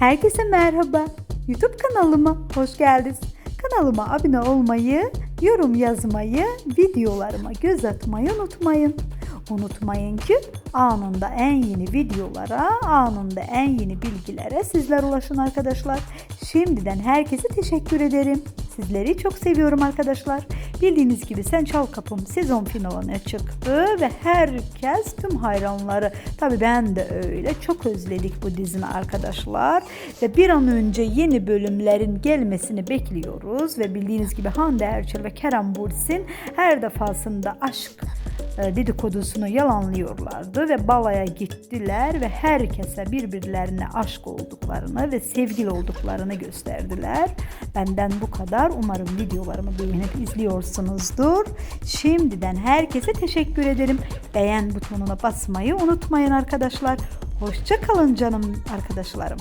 Herkese merhaba. YouTube kanalıma hoş geldiniz. Kanalıma abone olmayı, yorum yazmayı, videolarıma göz atmayı unutmayın. Unutmayın ki anında en yeni videolara, anında en yeni bilgilere sizler ulaşın arkadaşlar. Şimdiden herkese teşekkür ederim. Sizleri çok seviyorum arkadaşlar. Bildiğiniz gibi Sen Çal Kapım sezon finaline çıktı ve herkes tüm hayranları tabi ben de öyle çok özledik bu dizini arkadaşlar ve bir an önce yeni bölümlerin gelmesini bekliyoruz ve bildiğiniz gibi Hande Erçel ve Kerem Bursin her defasında aşk dedikodusunu yalanlıyorlardı ve balaya gittiler ve herkese birbirlerine aşk olduklarını ve sevgili olduklarını gösterdiler. Benden bu kadar. Umarım videolarımı beğenip izliyorsunuzdur. Şimdiden herkese teşekkür ederim. Beğen butonuna basmayı unutmayın arkadaşlar. Hoşça kalın canım arkadaşlarım.